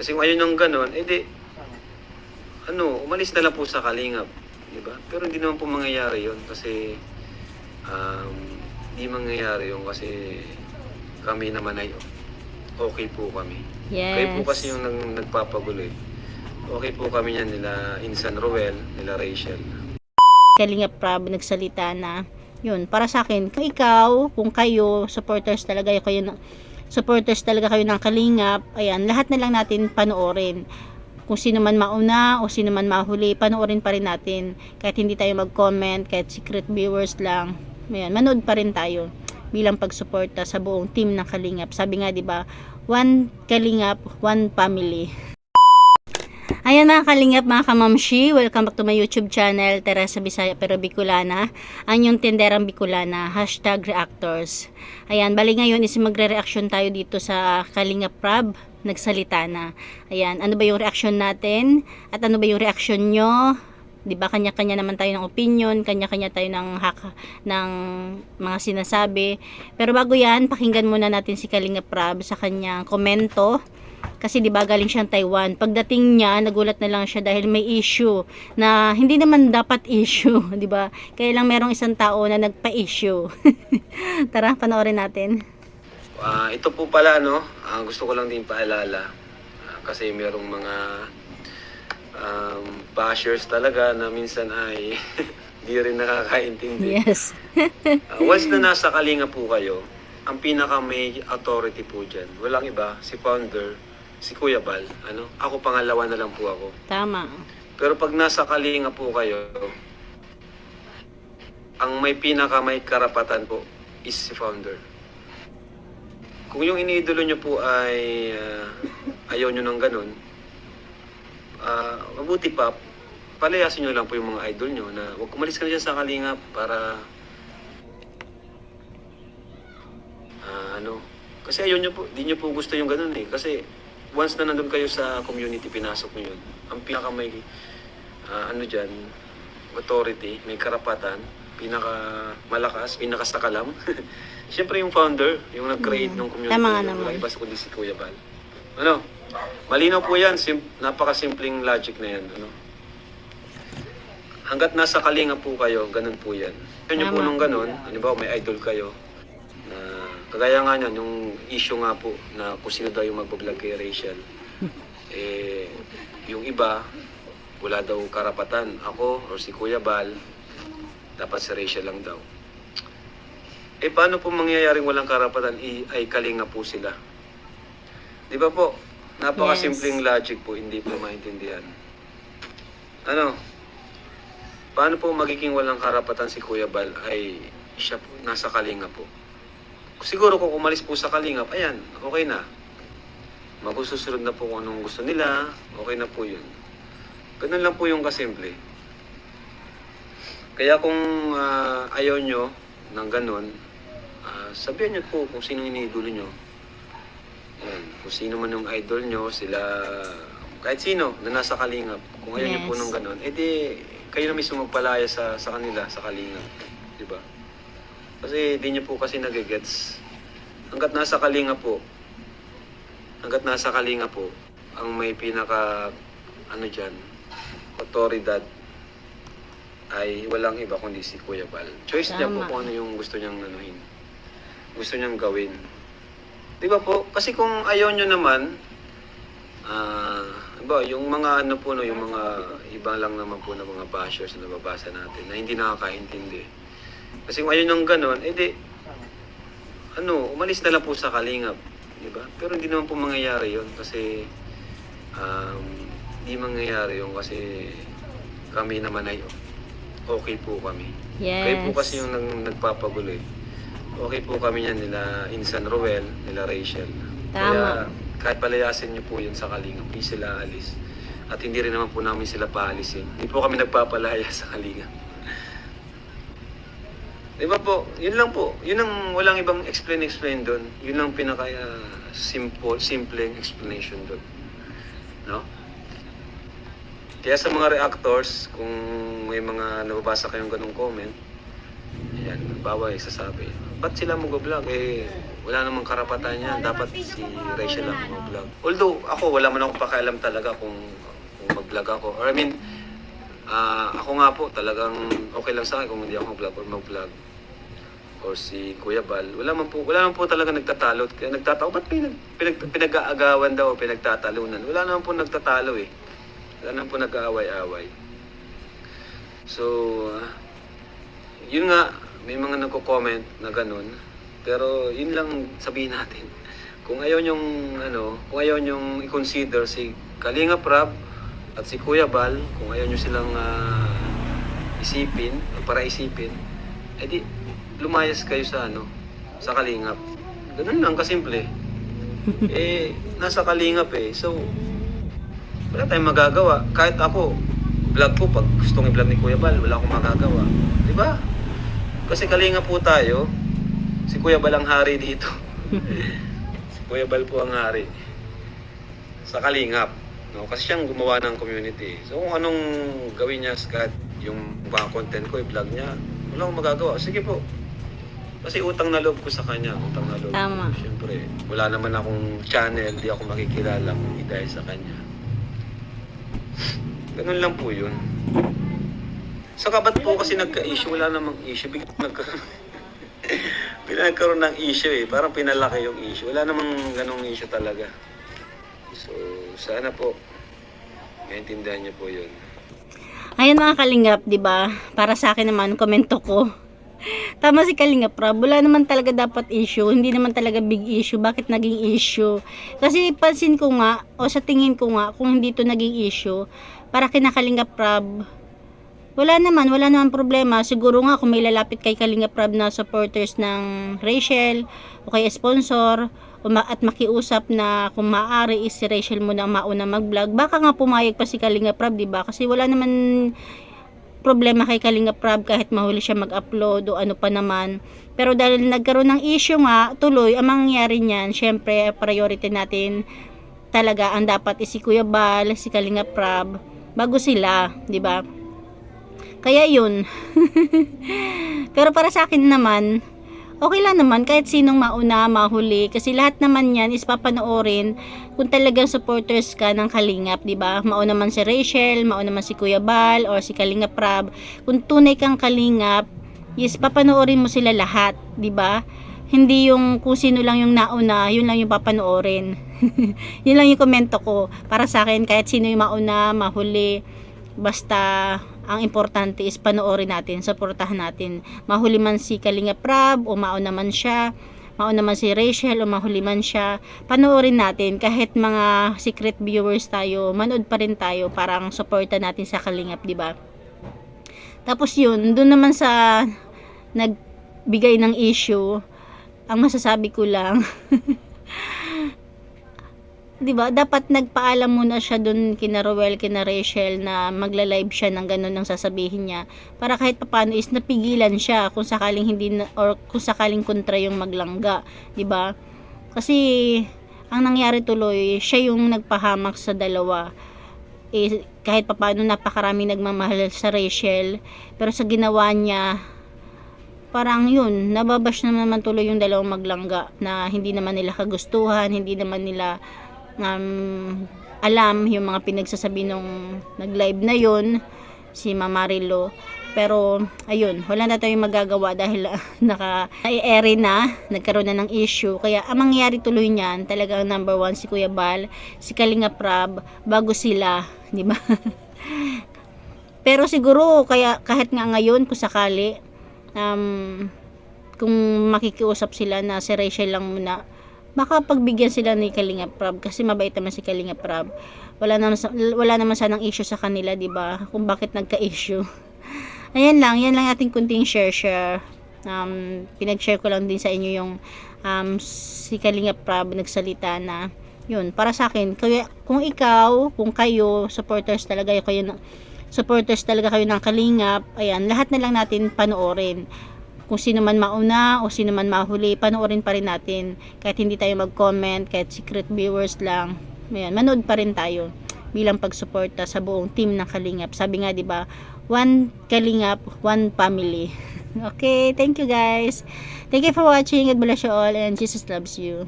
Kasi kung ayun ng ganon, edi, ano, umalis na lang po sa kalingap. Di ba? Pero hindi naman po mangyayari yon kasi um, hindi mangyayari yun kasi kami naman ay okay po kami. Yes. Kayo po kasi yung nag, nagpapagulo eh. Okay po kami yan nila Insan Roel, nila Rachel. Kalinga Prab nagsalita na yun para sa akin kung ikaw kung kayo supporters talaga kayo ng supporters talaga kayo ng Kalingap. Ayan lahat na lang natin panoorin. Kung sino man mauna o sino man mahuli panoorin pa rin natin. Kahit hindi tayo mag-comment kahit secret viewers lang. Ayan manood pa rin tayo bilang pagsuporta sa buong team ng Kalingap. Sabi nga 'di ba one Kalingap one family Ayan mga kalingap mga kamamshi, welcome back to my YouTube channel, Teresa Bisaya pero Bicolana, ang yung tenderang Bicolana, hashtag reactors. Ayan, bali ngayon is magre-reaction tayo dito sa Kalingap Prab, nagsalita na. Ayan, ano ba yung reaction natin? At ano ba yung reaction nyo? 'di ba kanya-kanya naman tayo ng opinion, kanya-kanya tayo ng hak ng mga sinasabi. Pero bago 'yan, pakinggan muna natin si Kalinga Prab sa kanyang komento. Kasi 'di ba galing siyang Taiwan. Pagdating niya, nagulat na lang siya dahil may issue na hindi naman dapat issue, 'di ba? Kaya lang merong isang tao na nagpa-issue. Tara, panoorin natin. Ah, ito po pala no, ah, gusto ko lang din paalala Ah, kasi merong mga um, bashers talaga na minsan ay di rin nakakaintindi. Yes. Ah, once na nasa kalinga po kayo, ang pinaka may authority po dyan, walang iba, si founder, si Kuya Bal, ano, ako pangalawa na lang po ako. Tama. Pero pag nasa kalinga po kayo, ang may pinaka may karapatan po is si founder. Kung yung iniidolo nyo po ay ah, ayaw nyo ng ganun, ah, mabuti pa, palayasin nyo lang po yung mga idol nyo na huwag kumalis ka na dyan sa kalinga para ah, ano, kasi ayaw nyo po, di nyo po gusto yung ganun eh. Kasi once na nandun kayo sa community, pinasok nyo yun. Ang pinaka may ah, ano dyan, authority, may karapatan, pinaka malakas, pinaka sakalam. Siyempre yung founder, yung nag-create ng community. Tama nga naman. iba sa kundi si Kuya Bal. Ano? Malinaw po yan. Sim- napaka-simpleng logic na yan. Ano? Hanggat nasa kalinga po kayo, ganun po yan. Po Tama. nung ganun, halimbawa may idol kayo, kagaya nga niyan, yung issue nga po na kung sino daw yung magbablog kay Rachel. eh, yung iba, wala daw karapatan. Ako or si Kuya Bal, dapat si Rachel lang daw. Eh, paano po mangyayaring walang karapatan i- ay kalinga po sila? Di ba po? Napakasimpleng logic po, hindi po maintindihan. Ano? Paano po magiging walang karapatan si Kuya Bal ay siya po, nasa kalinga po? Siguro kung umalis po sa kalingap, ayan, okay na. Magususunod na po kung anong gusto nila, okay na po yun. Ganun lang po yung kasimple. Kaya kung ah, ayaw nyo ng ganun, ah, sabihan nyo po kung sino iniidolo nyo. Yan. Kung sino man yung idol nyo, sila, kahit sino na nasa kalingap. Kung ayaw nyo po Yes. ng ganun, edi kayo na mismo magpalaya sa, sa kanila, sa kalingap. Di ba? Kasi di nyo po kasi nagigets. Hanggat nasa kalinga po, hanggat nasa kalinga po, ang may pinaka, ano dyan, otoridad ay walang iba kundi si Kuya Bal. Choice niya po Tama. kung ano yung gusto niyang anuhin. Gusto niyang gawin. Di ba po? Kasi kung ayaw nyo naman, ah, ba, yung mga ano po no, yung mga iba lang naman po na mga bashers na nababasa natin na hindi nakakaintindi. Kasi kung ayaw nang ganon, edi, ano, umalis na lang po sa kalingap. Di ba? Pero hindi naman po mangyayari yon kasi um, hindi mangyayari yon kasi kami naman ay okay po kami. Yes. Kayo po kasi yung nag, nagpapagulo eh. Okay po kami yan nila Insan Roel, nila Rachel. Tama. Kaya kahit palayasin niyo po yun sa Kalinga, hindi sila alis. At hindi rin naman po namin sila paalisin. Hindi po kami nagpapalaya sa Kalinga. Di ba po? Yun lang po. Yun ang walang ibang explain-explain doon. Yun lang pinaka uh, simple, simpleng explanation doon. No? Kaya sa mga reactors, kung may mga nababasa kayong ganong comment, yan, bawa sasabi, ba't sila mag-vlog? Eh, wala namang karapatan yan. Dapat si Rachel lang mag-vlog. Although, ako, wala man akong pakialam talaga kung, kung mag-vlog ako. Or I mean, ah, ako nga po, talagang okay lang sa akin kung hindi ako mag-vlog or mag-vlog. Or si Kuya Bal. Wala man po, wala man po talaga nagtatalo. Kaya nagtatalo, ba't pinag, pinag, pinag-aagawan daw o pinagtatalunan? Wala naman po nagtatalo eh. Wala naman po nag-aaway-away. So, ah, yun nga, may mga nagko-comment na ganun. Pero yun lang sabihin natin. Kung ayaw nyong, ano, kung ayaw nyong i-consider si Kalinga Prab at si Kuya Bal, kung ayaw nyo silang ah, isipin, o para isipin, edi lumayas kayo sa ano, sa Kalingap. Ganun lang kasimple. eh, nasa Kalingap eh. So, wala tayong magagawa. Kahit ako, vlog ko, pag gustong i-vlog ni Kuya Bal, wala akong magagawa. Di ba? Kasi kalinga po tayo. Si Kuya Bal ang hari dito. si Kuya Bal po ang hari. Sa Kalingap. No? Kasi siyang gumawa ng community. So kung anong gawin niya sa yung mga content ko, i-vlog niya, wala akong magagawa. Sige po. Kasi utang na loob ko sa kanya. Utang na loob Tama. Siyempre, wala naman akong channel. Di ako makikilala kung hindi dahil sa kanya. Ganun lang po yun. Sa kabat po kasi nagka-issue, wala namang issue. Bigla nagkaroon. Bigla nagkaroon ng issue eh. Parang pinalaki yung issue. Wala namang ganong issue talaga. So, sana po, maintindihan niyo po yun. Ayan mga kalingap, 'di ba? Para sa akin naman komento ko. Tama si Kalingap Rob, wala naman talaga dapat issue, hindi naman talaga big issue. Bakit naging issue? Kasi pansin ko nga, o sa tingin ko nga, kung hindi to naging issue, para kina Kalingap Rob, wala naman, wala naman problema. Siguro nga kung may lalapit kay Kalingap Rob na supporters ng Rachel, o kay sponsor, at makiusap na kung maaari is si Rachel muna ang mauna mag-vlog, baka nga pumayag pa si Kalingap Rob, di ba? Kasi wala naman problema kay Kalinga Prab kahit mahuli siya mag-upload o ano pa naman. Pero dahil nagkaroon ng issue nga, tuloy, ang mangyayari niyan, syempre, priority natin talaga ang dapat is si Kuya Bal, si Kalinga Prab, bago sila, di ba? Kaya yun. Pero para sa akin naman, okay lang naman kahit sinong mauna, mahuli. Kasi lahat naman yan is papanoorin kung talagang supporters ka ng Kalingap, di ba? Mauna man si Rachel, mauna man si Kuya Bal, or si Kalingap Rab. Kung tunay kang Kalingap, yes, papanoorin mo sila lahat, di ba? Hindi yung kung sino lang yung nauna, yun lang yung papanoorin. yun lang yung komento ko. Para sa akin, kahit sino yung mauna, mahuli, basta ang importante is panoorin natin, supportahan natin. Mahuli man si Kalinga Prab o mauna man siya, mauna man si Rachel o mahuli man siya, panoorin natin kahit mga secret viewers tayo, manood pa rin tayo parang suporta natin sa Kalingap, di ba? Tapos yun, doon naman sa nagbigay ng issue, ang masasabi ko lang, 'di ba? Dapat nagpaalam muna siya doon kina Roel, kina Rachel na magla-live siya ng ganun ang sasabihin niya para kahit papaano is napigilan siya kung sakaling hindi na, or kung sakaling kontra yung maglangga, 'di ba? Kasi ang nangyari tuloy, siya yung nagpahamak sa dalawa. Eh, kahit papaano napakarami nagmamahal sa Rachel, pero sa ginawa niya, parang yun, nababash na naman tuloy yung dalawang maglangga na hindi naman nila kagustuhan, hindi naman nila um, alam yung mga pinagsasabi nung nag-live na yun si Mama Rilo pero ayun wala na tayong magagawa dahil ah, naka nai-airy na nagkaroon na ng issue. Kaya ang mangyayari tuloy niyan talagang number one si Kuya Bal si Kalinga Prab bago sila di ba? Pero siguro kaya kahit nga ngayon kung sakali um, kung makikiusap sila na si Rachel lang muna baka pagbigyan sila ni Kalinga Prab kasi mabait naman si Kalinga Prab. Wala naman wala naman sanang issue sa kanila 'di ba? Kung bakit nagka-issue. Ayan lang yan lang ating kunting share share um, pinag-share ko lang din sa inyo yung um, si Kalinga Prab nagsalita na yun para sa akin kaya kung ikaw kung kayo supporters talaga kayo supporters talaga kayo ng Kalingap ayan lahat na lang natin panoorin kung sino man mauna o sino man mahuli, panoorin pa rin natin. Kahit hindi tayo mag-comment, kahit secret viewers lang, ayan, manood pa rin tayo bilang pagsuporta sa buong team ng Kalingap. Sabi nga, di ba, one Kalingap, one family. Okay, thank you guys. Thank you for watching. God bless you all and Jesus loves you.